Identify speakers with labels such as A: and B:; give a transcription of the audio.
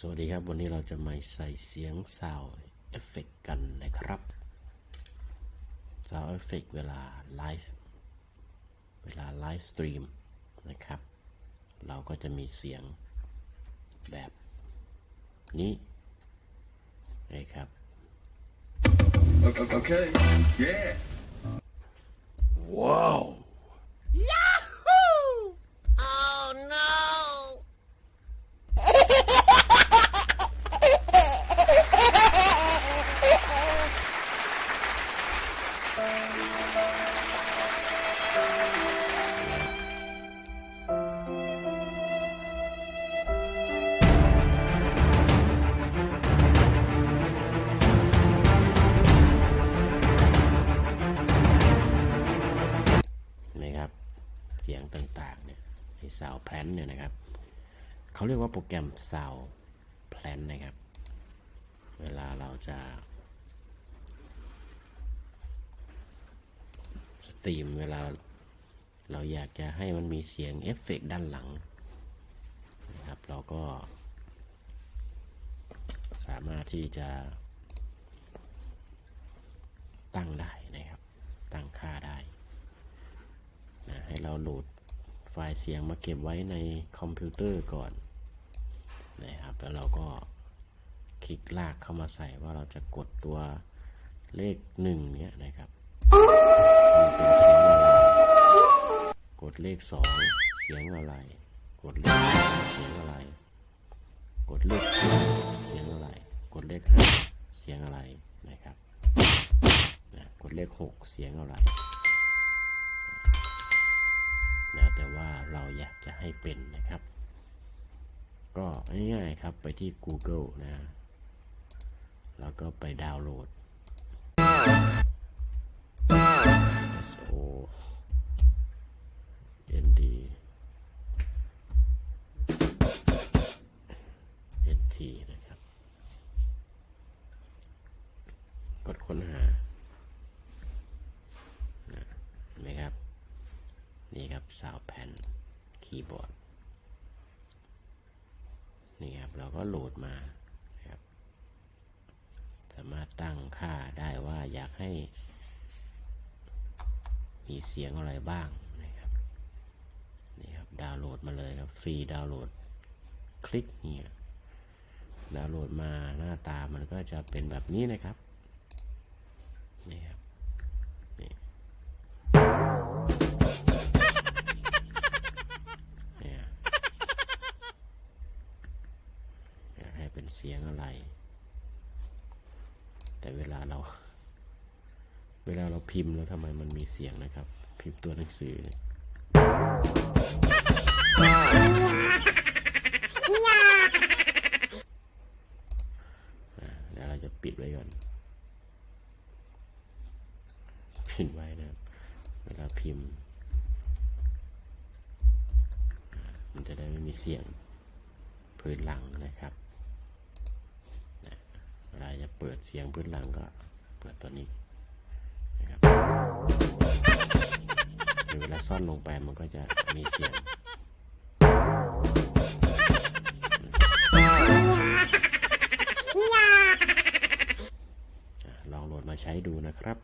A: สวัสดีครับ วันนี้เราจะมาใส่เสียงซาวเอฟเฟกกันนะครับซาวเอฟเฟกเวลาไลฟ์เวลาไลฟ์สตรีมนะครับ เราก็จะมีเสียงแบบนี้นะครับ
B: Okay. Yeah.
A: Wow
C: Oh
A: นะครับ เสียงต่างๆเนี่ยไอ้ซาวแพลนเนี่ยนะครับเขาเรียกว่าโปรแกรมซาวแพลนนะครับ เวลาเราจะ ตรีมเวลาเราอยากจะให้มันมีเสียงเอฟเฟกต์ด้านหลังนะครับเราก็ สามารถที่จะ ตั้งได้นะครับ ตั้งค่าได้นะให้เราโหลดไฟล์เสียงมาเก็บไว้ในคอมพิวเตอร์ก่อนนะครับแล้วเราก็คลิกลากเข้ามาใส่ว่าเราจะกดตัวเลขหนึ่งเนี้ยนะครับ กดเลขสองเสียงอะไร กดเลขสามเสียงอะไร กดเลขสี่เสียงอะไร กดเลขห้าเสียงอะไรนะครับกดเลขหกเสียงอะไรแล้วแต่ว่าเราอยากจะให้เป็นนะครับ ก็ง่ายๆครับไปที่ Google นะ แล้วก็ไปดาวน์โหลด กดค้นหานะเห็นไหมครับ นี่ครับซาวแผ่นคีย์บอร์ด นี่ครับ เราก็โหลดมาครับ สามารถตั้งค่าได้ว่าอยากให้ มีเสียงอะไรบ้างนะครับ นี่ครับ ดาวน์โหลดมาเลยครับ ฟรีดาวน์โหลด คลิกเนี่ยดาวน์โหลดมาหน้าตามันก็จะเป็นแบบนี้นะครับ แต่เวลาเรา เวลาเราพิมพ์แล้วทำไมมันมีเสียงนะครับ พิมพ์ตัวหนังสือเดี๋ยวเราจะปิดไว้ก่อนปิดไว้นะครับเวลาพิมพ์ มันจะได้ไม่มีเสียงพื้นหลังนะครับ เวลาจะเปิดเสียงพื้นหลังก็เปิดตัวนี้นะครับเดี๋ยวเวลาซ่อนลงไปมันก็จะมีเสียงอะลองโหลดมาใช้ดูนะครับ